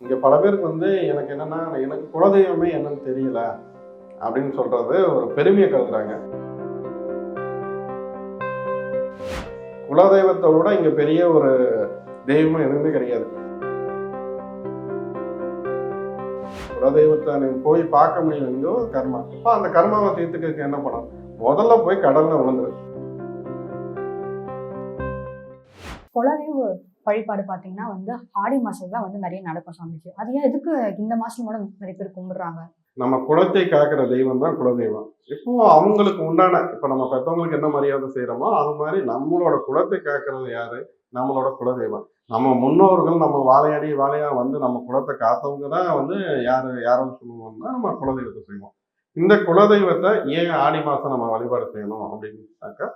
இங்க பல பேருக்கு வந்து எனக்கு என்னன்னா எனக்கு குலதெய்வமே என்னன்னு தெரியல அப்படின்னு சொல்றது ஒரு பெருமையை கருதுறாங்க. குலதெய்வத்தை விட இங்க பெரிய ஒரு தெய்வம் எதுவுமே கிடையாது. குலதெய்வத்தை நீங்க போய் பார்க்க முடியலைங்கோ கர்மா. அப்ப அந்த கர்மாவை தீர்த்துக்கிறதுக்கு என்ன பண்ணணும்? முதல்ல போய் கடல்ல விழுந்துரு. குலதெய்வம் வழிபாடு பார்த்தீங்கன்னா வந்து ஆடி மாசம் தான் வந்து நிறைய நடக்கும் சாமிக்கு. அது ஏன் எதுக்கு இந்த மாசம் கூட நிறைய பேர் கும்பிடுறாங்க? நம்ம குலத்தை காக்கிற தெய்வம் தான் குலதெய்வம். இப்போ அவங்களுக்கு உண்டான இப்போ நம்ம பெற்றவங்களுக்கு என்ன மரியாதை செய்யறோமோ அது மாதிரி நம்மளோட குலத்தை காக்கிறது யாரு? நம்மளோட குலதெய்வம். நம்ம முன்னோர்கள் நம்ம வாழையடி வாழையா வந்து நம்ம குலத்தை காத்தவங்க தான் வந்து யாரு யாரும் சொல்லுவோம்னா நம்ம குலதெய்வத்தை செய்வோம் இந்த குலதெய்வத்தை ஏன் ஆடி மாசம் நம்ம வழிபாடு செய்யணும் அப்படின்னாக்கா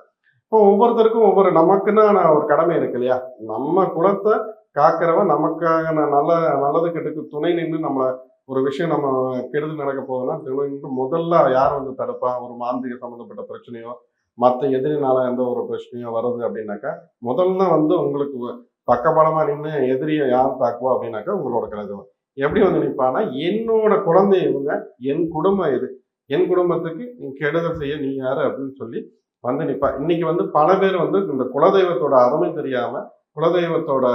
இப்போ ஒவ்வொருத்தருக்கும் ஒவ்வொரு நமக்குன்னு ஒரு கடமை இருக்கு இல்லையா? நம்ம குலத்தை காக்கிறவன் நமக்காக நல்ல நல்லது கெட்டுக்கு துணை நின்று நம்மளை ஒரு விஷயம் நம்ம கெடுதல் நடக்க போகுதுன்னா நின்று முதல்ல யார் வந்து தடுப்பா? ஒரு மாந்திரிக சம்மந்தப்பட்ட பிரச்சனையோ மற்ற எதிரினால எந்த ஒரு பிரச்சனையோ வருது அப்படின்னாக்கா முதல்ல வந்து உங்களுக்கு பக்கபலமா நின்று எதிரியை யார் தாக்குவா அப்படின்னாக்கா உங்களோட கிழக்கு எப்படி வந்து நிற்பானா என்னோட குழந்தை இவங்க என் குடும்பம் இது. என் குடும்பத்துக்கு நீ கெடுதல் செய்ய நீ யாரு அப்படின்னு சொல்லி வந்து நிற்பா இன்னைக்கு வந்து பல பேர் வந்து இந்த குலதெய்வத்தோட அருமை தெரியாம குலதெய்வத்தோட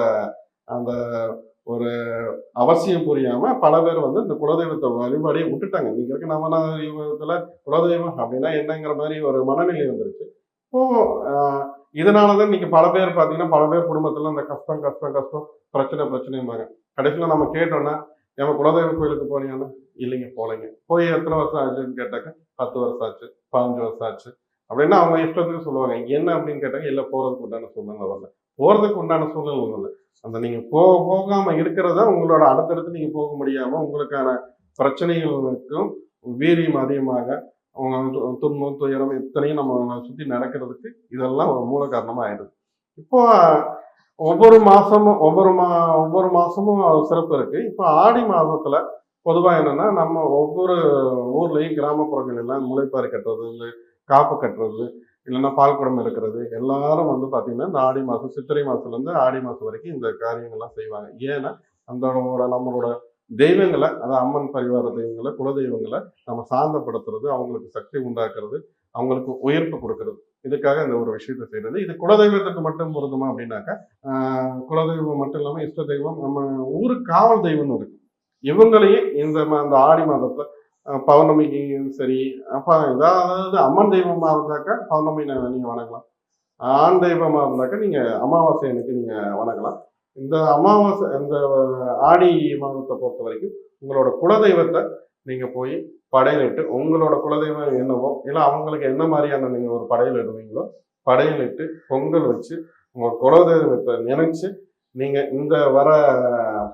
அந்த ஒரு அவசியம் புரியாம பல பேர் வந்து இந்த குலதெய்வத்தை வழிபாடையே விட்டுட்டாங்க. இன்னைக்கு இருக்க நம்ம குலதெய்வம் அப்படின்னா என்னங்கிற மாதிரி ஒரு மனநிலை வந்துருச்சு. இப்போ இதனாலதான் இன்னைக்கு பல பேர் பாத்தீங்கன்னா பல பேர் குடும்பத்துல அந்த கஷ்டம் கஷ்டம் கஷ்டம் பிரச்சனை பிரச்சனையும்பாங்க கடைசியில நம்ம கேட்டோம்னா நம்ம குலதெய்வ கோயிலுக்கு போனீங்கன்னா இல்லைங்க போலைங்க போய் எத்தனை வருஷம் ஆச்சுன்னு கேட்டாக்க பத்து வருஷம் ஆச்சு பதினஞ்சு வருஷம் ஆச்சு. அப்படின்னா அவங்க இஷ்டத்துக்கு சொல்லுவாங்க. என்ன அப்படின்னு கேட்டாங்க இல்லை போகிறதுக்கு உண்டான சூழ்நிலை வரல. போறதுக்கு உண்டான சூழ்நிலை வரல. அந்த நீங்கள் போக போகாம இருக்கிறத உங்களோட அடுத்தடுத்து நீங்கள் போக முடியாமல் உங்களுக்கான பிரச்சனைகளுக்கும் வீரியம் அதிகமாக அவங்க துன்பம் துயரம் இத்தனையும் நம்ம சுற்றி நடக்கிறதுக்கு இதெல்லாம் ஒரு மூல காரணமா ஆயிடுது. இப்போ ஒவ்வொரு மாசமும் ஒவ்வொரு மா ஒவ்வொரு மாசமும் சிறப்பு இருக்கு. இப்போ ஆடி மாதத்தில் பொதுவாக என்னன்னா நம்ம ஒவ்வொரு ஊர்லேயும் கிராமப்புறங்கள் எல்லாம் முளைப்பாரி கட்டுறது இல்லை காப்பு கட்டுறது இல்லைன்னா பால் குடம் இருக்கிறது எல்லாரும் வந்து பார்த்தீங்கன்னா இந்த ஆடி மாதம் சித்திரை மாதத்துலேருந்து ஆடி மாதம் வரைக்கும் இந்த காரியங்கள்லாம் செய்வாங்க. ஏன்னா அந்த நம்மளோட தெய்வங்களை அதாவது அம்மன் பரிவார தெய்வங்களை குல தெய்வங்களை நம்ம சாந்தப்படுத்துறது அவங்களுக்கு சக்தி உண்டாக்குறது அவங்களுக்கு உயர்ப்பு கொடுக்கறது. இதுக்காக இந்த ஒரு விஷயத்தை செய்கிறது இது குலதெய்வத்துக்கு மட்டும் பொருந்துமா அப்படின்னாக்கா குலதெய்வம் மட்டும் இல்லாமல் இஷ்ட தெய்வம் நம்ம ஊரு காவல் தெய்வம்னு இருக்கு. இவங்களையும் இந்த அந்த ஆடி மாதத்தை பௌர்ணமிக்கும் சரி. அப்போ ஏதாவது அம்மன் தெய்வமாக இருந்தாக்கா பௌர்ணமி நீங்கள் வணங்கலாம். ஆண் தெய்வமாக இருந்தாக்கா நீங்கள் அமாவாசை அன்னைக்கு நீங்கள் வணங்கலாம். இந்த அமாவாசை இந்த ஆடி மாதத்தை பொறுத்த வரைக்கும் உங்களோட குலதெய்வத்தை நீங்கள் போய் படையலிட்டு உங்களோட குலதெய்வம் என்னவோ இல்லை அவங்களுக்கு என்ன மாதிரியான நீங்கள் ஒரு படையல் இடுவீங்களோ படையலிட்டு பொங்கல் வச்சு உங்கள் குலதெய்வத்தை நினைச்சு நீங்கள் இந்த வர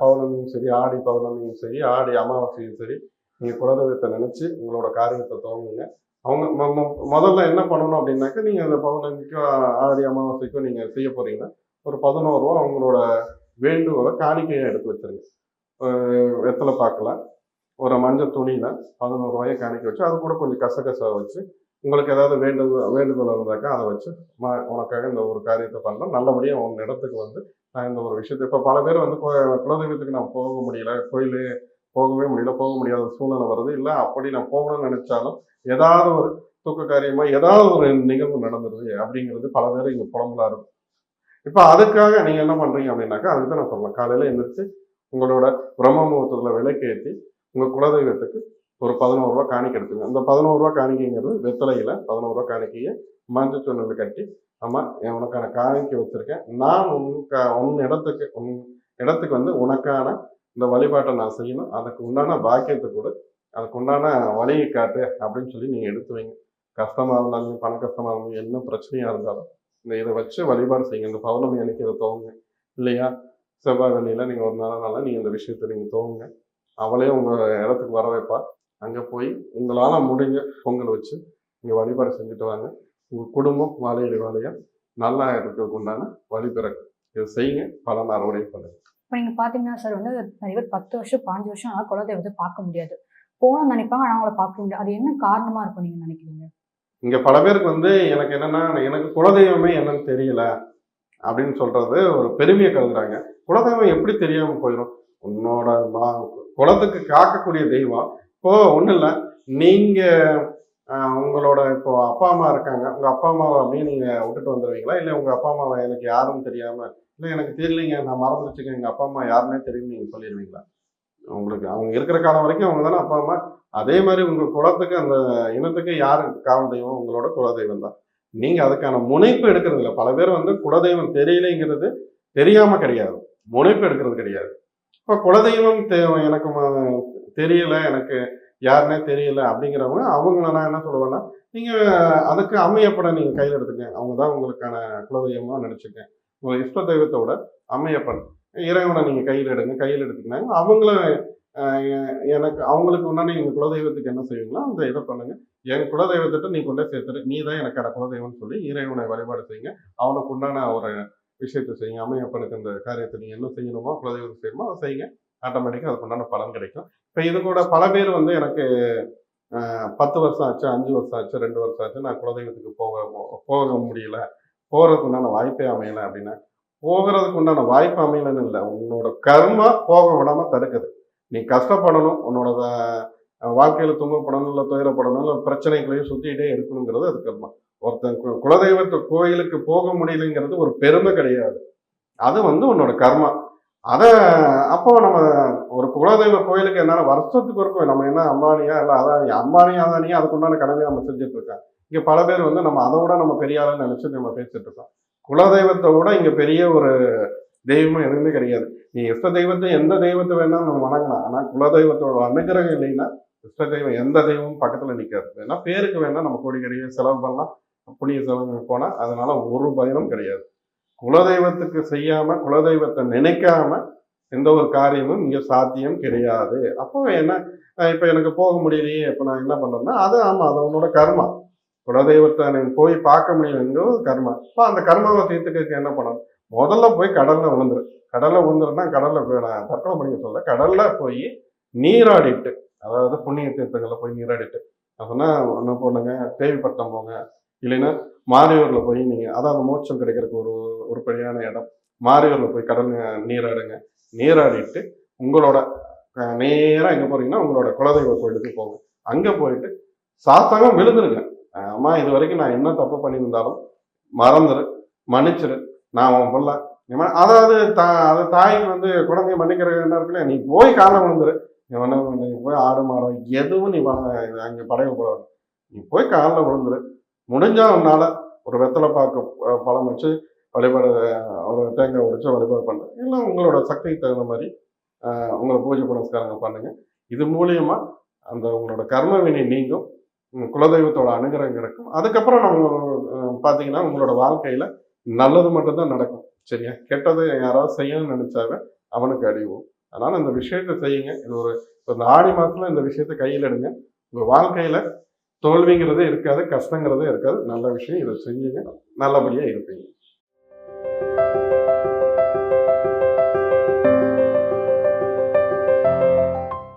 பௌர்ணமியும் சரி ஆடி பௌர்ணமியும் சரி ஆடி அமாவாசையும் சரி நீங்க குலதெய்வத்தை நினைச்சு உங்களோட காரியத்தை துவங்குங்க. அவங்க மொ- முதல்ல என்ன பண்ணணும் அப்படின்னாக்கா நீங்க அந்த பௌர்ணமிக்கோ ஆடி அமாவாசைக்கோ நீங்க செய்ய போறீங்கன்னா ஒரு பதினோரு ரூபா அவங்களோட வேண்டுகோளை காணிக்கையாக எடுத்து வச்சிருங்க. வெத்தலை பார்க்கலாம் ஒரு மஞ்சள் துணியில பதினோரு ரூபாயை காணிக்க வச்சு அது கூட கொஞ்சம் கசகசா வச்சு உங்களுக்கு ஏதாவது வேண்டுதல் வேண்டுதல் இருந்தாக்கா அதை வச்சு உனக்காக இந்த ஒரு காரியத்தை பண்ணலாம் நல்லபடியாக உன் இடத்துக்கு வந்து நான் இந்த ஒரு விஷயத்தை இப்போ பல பேர் வந்து குலதெய்வத்துக்கு நான் போக முடியல கோயில் போகவே முடியல போக முடியாத சூழ்நிலை வருது. இல்லை அப்படி நான் போகணும்னு நினைச்சாலும் ஏதாவது ஒரு தூக்க காரியமா ஏதாவது ஒரு நிகழ்வு நடந்துருது அப்படிங்கிறது பல பேர் இங்கே புலம்பலா இருக்கும். இப்போ அதுக்காக நீங்க என்ன பண்றீங்க அப்படின்னாக்கா அதுக்கு தான் நான் சொல்லலாம் காலையில எழுந்திரிச்சு உங்களோட பிரம்ம முகூர்த்தத்துல விளக்கேற்றி உங்க குலதெய்வத்துக்கு ஒரு பதினோரு ரூபா காணிக்கை எடுத்துங்க அந்த பதினோரு ரூபா காணிக்கைங்கிறது வெத்தலையில பதினோரு ரூபா காணிக்கையை மஞ்சள் சொன்னல கட்டி அம்மா என் உனக்கான காணிக்கை வச்சிருக்கேன். நான் உன் உன் இடத்துக்கு உன் இடத்துக்கு வந்து உனக்கான இந்த வழிபாட்டை நான் செய்யணும். அதுக்கு உண்டான பாக்கியத்தை கூட. அதுக்கு உண்டான வழியை காட்டு அப்படின்னு சொல்லி நீங்க எடுத்து வைங்க. கஷ்டமாக இருந்தாலும் பண கஷ்டமாக இருந்தாலும் என்ன பிரச்சனையா இருந்தாலும் இந்த இதை வச்சு வழிபாடு செய்யுங்க. இந்த பௌர்ணமி அன்னைக்கு இதை தோங்க இல்லையா? செவ்வாய் வெள்ளியில் நீங்க ஒரு நாள் நாளாக நீங்க இந்த விஷயத்தை நீங்க தோங்க அவளே உங்க இடத்துக்கு வர வைப்பா. அங்க போய் உங்களால முடிஞ்ச பொங்கல் வச்சு நீங்க வழிபாடு செஞ்சுட்டு வாங்க. உங்க குடும்பம் வாழையடி வாழையா நல்லா இருக்கிறதுக்கு உண்டான வழிபிறக்கும் இதை செய்யுங்க. பலன் அறுவடை பண்ணுங்க. இப்போ நீங்கள் பார்த்தீங்கன்னா சார் வந்து நிறைய பேர் பத்து வருஷம் பாஞ்சு வருஷம் ஆனால் குலதெய்வத்தை பார்க்க முடியாது. போகணும்னு நினைப்பாங்க ஆனால் அவங்கள பார்க்க முடியாது. அது என்ன காரணமாக இருக்கும் நீங்கள் நினைக்கிறீங்க? இங்கே பல பேருக்கு வந்து எனக்கு என்னென்னா எனக்கு குலதெய்வமே என்னன்னு தெரியல அப்படின்னு சொல்கிறது ஒரு பெருமையை கருதுறாங்க. குலதெய்வம் எப்படி தெரியாமல் போயிடும் உன்னோட மா- குலத்துக்கு காக்கக்கூடிய தெய்வம். இப்போ ஒன்றும் இல்லை நீங்கள் உங்களோட இப்போ அப்பா அம்மா இருக்காங்க. உங்கள் அப்பா அம்மாவை அப்படியே நீங்க விட்டுட்டு வந்துடுவீங்களா இல்லை உங்கள் அப்பா அம்மாவை எனக்கு யாருன்னு தெரியாமல் இல்லை எனக்கு தெரியலைங்க நான் மறந்துருச்சுங்க எங்கள் அப்பா அம்மா யாருன்னே தெரியும் நீங்கள் சொல்லிடுவீங்களா உங்களுக்கு அவங்க இருக்கிற காலம் வரைக்கும் அவங்க தானே அப்பா அம்மா. அதே மாதிரி உங்கள் குலத்துக்கு அந்த இனத்துக்கு யார் காவல் தெய்வம்? உங்களோட குலதெய்வம் தான். நீங்கள் அதுக்கான முனைப்பு எடுக்கிறது இல்லை. பல பேர் வந்து குலதெய்வம் தெரியலைங்கிறது தெரியாமல் கிடையாது. முனைப்பு எடுக்கிறது கிடையாது. இப்போ குலதெய்வம் தே எனக்கு தெரியல எனக்கு யாருன்னே தெரியல அப்படிங்கிறவங்க அவங்கள நான் என்ன சொல்லுவேன்னா நீங்கள் அதுக்கு அம்மையப்பனை நீங்கள் கையில் எடுத்துங்க. அவங்க தான் உங்களுக்கான குலதெய்வமாக நினச்சிக்க உங்கள் இஷ்ட தெய்வத்தோட அம்மையப்பன் இறைவனை நீங்கள் கையில் எடுங்க. கையில் எடுத்துக்கினாங்க அவங்களும் எனக்கு அவங்களுக்கு முன்னாடி நீங்கள் குலதெய்வத்துக்கு என்ன செய்வீங்களோ அந்த இதை பண்ணுங்க. என் குலதெய்வத்திட்ட நீ கொண்டே சேர்த்துரு. நீ தான் எனக்கான குலதெய்வம்னு சொல்லி இறைவனை வழிபாடு செய்யுங்க. அவனுக்கு உண்டான ஒரு விஷயத்தை செய்யுங்க. அம்மையப்பனுக்கு அந்த காரியத்தை நீங்கள் என்ன செய்யணுமோ குலதெய்வத்தை செய்யணுமோ அதை செய்யுங்க. ஆட்டோமேட்டிக்காக அதுக்கு உண்டான பலன் கிடைக்கும். இப்போ இது கூட பல பேர் வந்து எனக்கு பத்து வருஷம் ஆச்சு அஞ்சு வருஷம் ஆச்சு ரெண்டு வருஷம் ஆச்சு நான் குலதெய்வத்துக்கு போக போக முடியல. போகிறதுக்கு உண்டான வாய்ப்பே அமையலை அப்படின்னா. போகிறதுக்கு உண்டான வாய்ப்பு அமையலன்னு இல்லை. உன்னோட கர்மா போக விடாமல் தடுக்குது. நீ கஷ்டப்படணும் உன்னோட வாழ்க்கையில் துன்பப்படணும் இல்லை துயரப்படணும் இல்லை பிரச்சனைகளையும் சுற்றிக்கிட்டே இருக்கணுங்கிறது அது கர்மா. ஒருத்தன் குலதெய்வத்து கோயிலுக்கு போக முடியலைங்கிறது ஒரு பெருமை கிடையாது. அது வந்து உன்னோட கர்மா. அதை அப்போ நம்ம ஒரு குலதெய்வ கோயிலுக்கு என்னன்னா வருஷத்துக்கு இருக்கும் நம்ம என்ன அம்பானியா இல்லை அதான் அம்பானியா அதானியா அதுக்குண்டான கடமையை நம்ம செஞ்சுட்டு இருக்கோம். இங்கே பல பேர் வந்து நம்ம அதை விட நம்ம பெரிய ஆளுன்னு நம்ம பேசிட்டு இருக்கோம். குலதெய்வத்தை விட இங்கே பெரிய ஒரு தெய்வம் எதுவுமே கிடையாது. நீ இஷ்ட தெய்வத்தை எந்த தெய்வத்தை வேணாலும் நம்ம வணங்கலாம். ஆனால் குலதெய்வத்தோட அனுகிரகம் இல்லைன்னா இஷ்ட தெய்வம் எந்த தெய்வமும் பக்கத்தில் நிற்காது வேணா பேருக்கு வேணால் நம்ம கோடிக்கடியை செலவு பண்ணலாம். புண்ணிய செலவு போனால் அதனால ஒரு பயனும் கிடையாது. குலதெய்வத்துக்கு செய்யாம குலதெய்வத்தை நினைக்காம எந்த ஒரு காரியமும் இங்க சாத்தியம் கிடையாது. அப்போ என்ன இப்போ இப்ப எனக்கு போக முடியலையே இப்ப நான் என்ன பண்றேன்னா அது ஆமா அது உன்னோட கர்மா. குலதெய்வத்தை நீ போய் பார்க்க முடியலைங்கிறது கர்மா. இப்போ அந்த கர்மாவை தீர்த்துக்கிறதுக்கு என்ன பண்ணணும்? முதல்ல போய் கடல்ல விழுந்துரு. கடல்ல விழுந்துருன்னா கடல்ல போய் நான் தற்கொலை பண்ணிக்க சொல்ல கடல்ல போய் நீராடிட்டு அதாவது புண்ணிய தீர்த்தங்களில் போய் நீராடிட்டு. அப்படின்னா ஒன்று பண்ணுங்க தேவிப்பட்டம் போங்க. இல்லைன்னா மாரியூரில் போய் நீங்கள் அதாவது மோட்சம் கிடைக்கிறதுக்கு ஒரு உருப்படியான இடம். மாரியூரில் போய் கடல் நீராடுங்க. நீராடிட்டு உங்களோட நேராக எங்கே போகிறீங்கன்னா உங்களோட குலதெய்வ கோயிலுக்கு போங்க. அங்கே போயிட்டு சாஸ்தாங்கம் விழுந்துருங்க. அம்மா இது வரைக்கும் நான் என்ன தப்பு பண்ணியிருந்தாலும் மறந்துரு மன்னிச்சிரு. நான் உன் பிள்ளை. அதாவது தா அது தாய்க்கு வந்து குழந்தைய மன்னிக்கிற என்ன இருக்குல்ல நீ போய் காலை விழுந்துரு. நீ போய் ஆடு மாடம் எதுவும் நீ அங்கே படையை போடாது. நீ போய் காலில் விழுந்துரு. முடிஞ்சா அவனால் ஒரு வெத்தலை பார்க்க பழம் வச்சு வழிபாடு ஒரு தேங்காய் உடைச்சு வழிபாடு பண்ணுறேன் இல்லை உங்களோட சக்திக்கு தகுந்த மாதிரி உங்களை பூஜை புனஸ்காரங்கள் பண்ணுங்கள் இது மூலியமா அந்த உங்களோட கர்ம வினை நீங்கும். குலதெய்வத்தோட அனுகிரகம் இருக்கும் அதுக்கப்புறம் நம்ம பார்த்தீங்கன்னா உங்களோட வாழ்க்கையில் நல்லது மட்டும்தான் நடக்கும். சரியா? கெட்டது யாராவது செய்யணும்னு நினச்சாவே அவனுக்கு அடிவோம் அதனால் இந்த விஷயத்தை செய்யுங்க. இது ஒரு இந்த ஆடி மாதத்தில் இந்த விஷயத்தை கையில் எடுங்க. உங்கள் வாழ்க்கையில் தோல்விங்கிறதே இருக்காது கஷ்டங்கிறதே இருக்காது. நல்ல விஷயம் இதை செஞ்சீங்க. நல்லபடியாக இருப்பீங்க.